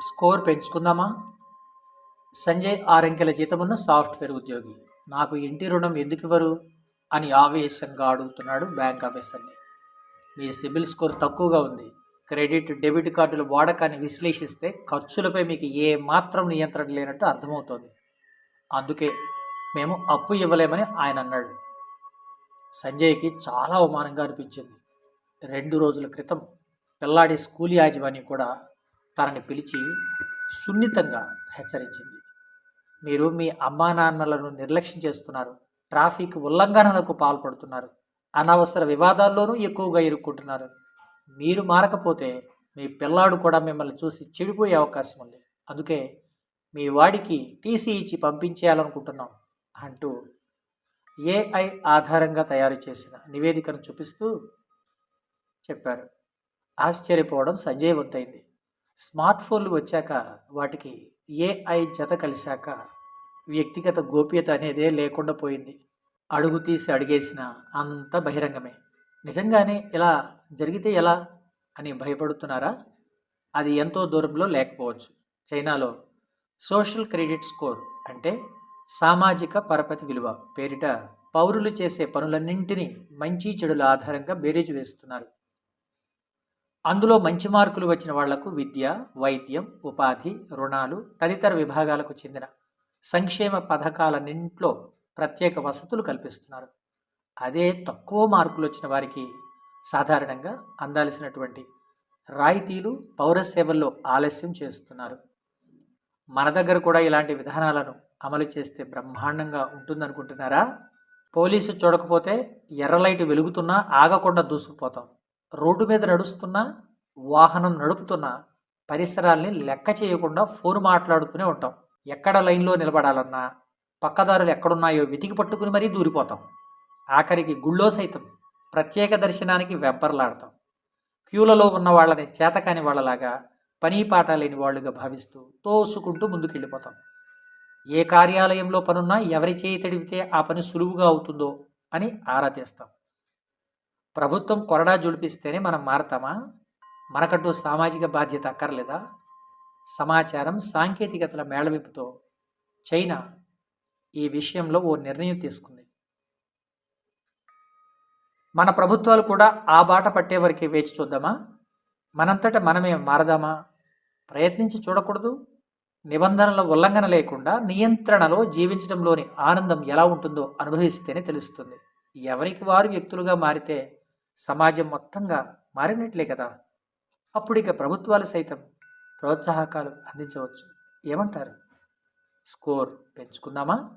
Score పెంచుకుందామా? సంజయ్ ఆరంకెల జీతమున్న సాఫ్ట్వేర్ ఉద్యోగి. నాకు ఇంటి రుణం ఎందుకు ఇవ్వరు అని ఆవేశంగా అడుగుతున్నాడు బ్యాంక్ ఆఫీసర్ని. మీ సిబిల్ స్కోర్ తక్కువగా ఉంది. క్రెడిట్ డెబిట్ కార్డుల వాడకాన్ని విశ్లేషిస్తే ఖర్చులపై మీకు ఏ మాత్రం నియంత్రణ లేనట్టు అర్థమవుతోంది. అందుకే మేము అప్పు ఇవ్వలేమని ఆయన అన్నాడు. సంజయ్కి చాలా అవమానంగా అనిపించింది. రెండు రోజుల క్రితం పిల్లాడి స్కూల్ యాజమాని కూడా తనని పిలిచి సున్నితంగా హెచ్చరించింది. మీరు మీ అమ్మా నాన్నలను నిర్లక్ష్యం చేస్తున్నారు. ట్రాఫిక్ ఉల్లంఘనలకు పాల్పడుతున్నారు. అనవసర వివాదాల్లోనూ ఎక్కువగా ఇరుక్కుంటున్నారు. మీరు మారకపోతే మీ పిల్లాడు కూడా మిమ్మల్ని చూసి చెడిపోయే అవకాశం ఉంది. అందుకే మీ వాడికి టీసీ ఇచ్చి పంపించేయాలనుకుంటున్నాం అంటూ ఏఐ ఆధారంగా తయారు చేసిన నివేదికను చూపిస్తూ చెప్పారు. ఆశ్చర్యపోవడం సంజయ్ వంతైంది. స్మార్ట్ ఫోన్లు వచ్చాక వాటికి ఏఐ జత కలిశాక వ్యక్తిగత గోప్యత అనేదే లేకుండా పోయింది. అడుగు తీసి అడిగేసిన అంత బహిరంగమే. నిజంగానే ఇలా జరిగితే ఎలా అని భయపడుతున్నారా? అది ఎంతో దూరంలో లేకపోవచ్చు. చైనాలో సోషల్ క్రెడిట్ స్కోర్ అంటే సామాజిక పరపతి విలువ. పేరిట పౌరులు చేసే పనులన్నింటినీ మంచి చెడుల ఆధారంగా బేరీజు వేస్తున్నారు. అందులో మంచి మార్కులు వచ్చిన వాళ్ళకు విద్య వైద్యం ఉపాధి రుణాలు తదితర విభాగాలకు చెందిన సంక్షేమ పథకాలన్నింట్లో ప్రత్యేక వసతులు కల్పిస్తున్నారు. అదే తక్కువ మార్కులు వచ్చిన వారికి సాధారణంగా అందాల్సినటువంటి రాయితీలు పౌర సేవల్లో ఆలస్యం చేస్తున్నారు. మన దగ్గర కూడా ఇలాంటి విధానాలను అమలు చేస్తే బ్రహ్మాండంగా ఉంటుందనుకుంటున్నారా? పోలీసు చూడకపోతే ఎర్ర లైట్ వెలుగుతున్నా ఆగకుండా దూసుకుపోతాం. రోడ్డు మీద నడుస్తున్నా వాహనం నడుపుతున్నా పరిసరాల్ని లెక్క చేయకుండా ఫోన్ మాట్లాడుతూనే ఉంటాం. ఎక్కడ లైన్లో నిలబడాలన్నా పక్కదారులు ఎక్కడున్నాయో వెతికి పట్టుకుని మరీ దూరిపోతాం. ఆఖరికి గుళ్ళో సైతం ప్రత్యేక దర్శనానికి వెంపర్లాడతాం క్యూలలో ఉన్న వాళ్ళని చేతకాని వాళ్ళలాగా పని పాట లేని వాళ్ళుగా భావిస్తూ తోసుకుంటూ ముందుకెళ్ళిపోతాం. ఏ కార్యాలయంలో పనున్నా ఎవరి చేయి తడిపితే ఆ పని సులువుగా అవుతుందో అని ఆరా తీస్తాం. ప్రభుత్వం కొరడా జుడిపిస్తేనే మనం మారతామా? మనకంటూ సామాజిక బాధ్యత అక్కర్లేదా? సమాచారం సాంకేతికతల మేళవింపుతో చైనా ఈ విషయంలో ఓ నిర్ణయం తీసుకుంది. మన ప్రభుత్వాలు కూడా ఆ బాట పట్టే వరకే వేచి చూద్దామా? మనంతట మనమే మారదామా? ప్రయత్నించి చూడకూడదు. నిబంధనల ఉల్లంఘన లేకుండా నియంత్రణలో జీవించడంలోని ఆనందం ఎలా ఉంటుందో అనుభవిస్తేనే తెలుస్తుంది. ఎవరికి వారు వ్యక్తులుగా మారితే సమాజం మొత్తంగా మారినట్లే కదా? అప్పుడు ఇక ప్రభుత్వాలు సైతం ప్రోత్సాహకాలు అందించవచ్చు. ఏమంటారు? స్కోర్ పెంచుకుందామా?